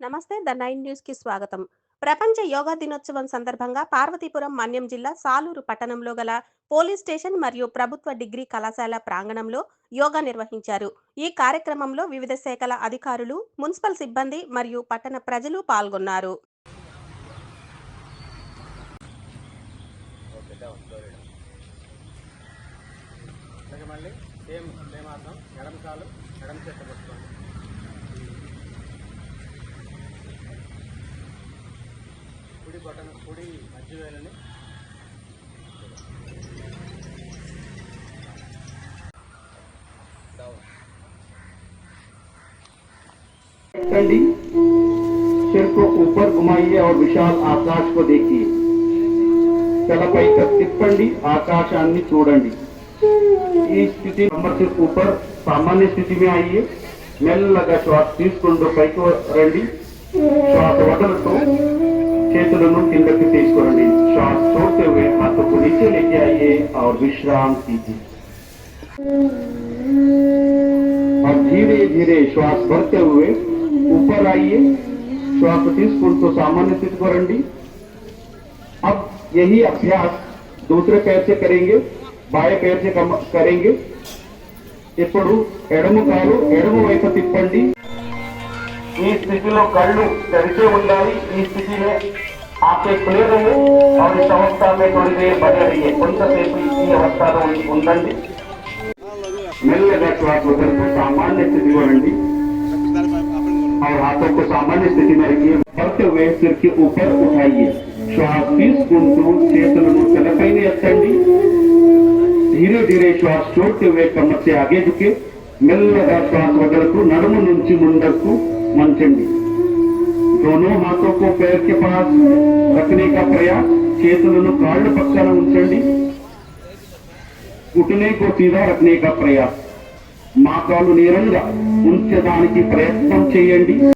నమస్తే the nine న్యూస్కి స్వాగతం. ప్రపంచ యోగా దినోత్సవం సందర్భంగా పార్వతీపురం మన్యం జిల్లా సాలూరు పట్టణంలో గల పోలీస్ స్టేషన్ మరియు ప్రభుత్వ డిగ్రీ కళాశాల ప్రాంగణంలో యోగా నిర్వహించారు. ఈ కార్యక్రమంలో వివిధ శాఖల అధికారులు మున్సిపల్ సిబ్బంది మరియు పట్టణ ప్రజలు పాల్గొన్నారు. సేమ్ సేమ్ ఆసనం ఎడమ కాలు ఎడమ చేత పట్టుకోండి కుడి బటన్ కుడి మధ్య వేలని డౌన్ ठंडी सिर को ऊपर घुमाइए और विशाल आकाश को देखिए తలపైకి తిప్పండి ఆకాశాన్ని చూడండి ఈ స్థితి నెంబర్ ऊपर సామాన్య స్థితి में आइए మెల్లగా శ్వాస తీసుకుంటూ పైకి రండి శ్వాస వదలతో చేతులను కిందకి తీసుకురండి శ్వాస छोड़ते हुए हाथों को नीचे लेके आइए और विश्राम कीजिए और धीरे धीरे श्वास भरते हुए ऊपर आइए श्वास తీసుకుంటూ సామాన్య స్థితికి రండి अब यही अभ्यास दूसरे पैर से करेंगे बाएं पैर से कम- करेंगे ఇప్పుడు ఎడమ కాలు ఎడమ వైపు తిప్పండి ఈ స్థితిలో కళ్ళు తెరిచే ఉండాలి ఈ స్థితిలో ఆపే खुले रहे और इस अवस्था में थोड़ी देर बने रहिए కొంతసేపు ఈ అవస్థలో ఉండండి మెల్లగా శ్వాస వదులుతూ సామాన్య స్థితిలో రండి और हाथों को सामान्य स्थिति में रखिए बढ़ते हुए सिर के ऊपर उठाइए श्वास తీసుకుంటూ చేతులను తలపైన ఎత్తండి ధీరే ధీరే శ్వాస छोड़ते हुए कमर से आगे झुके మెల్లగా శ్వాస వదలుతూ నడుము నుంచి ముందరకు మంచండి दोनों हाथों को पैर के पास रखने का प्रयास చేతులను కాళ్ళు పక్కన ఉంచండి घुटने को सीधा रखने का प्रयास మా కాలు నేరంగా ఉంచడానికి ప్రయత్నం చేయండి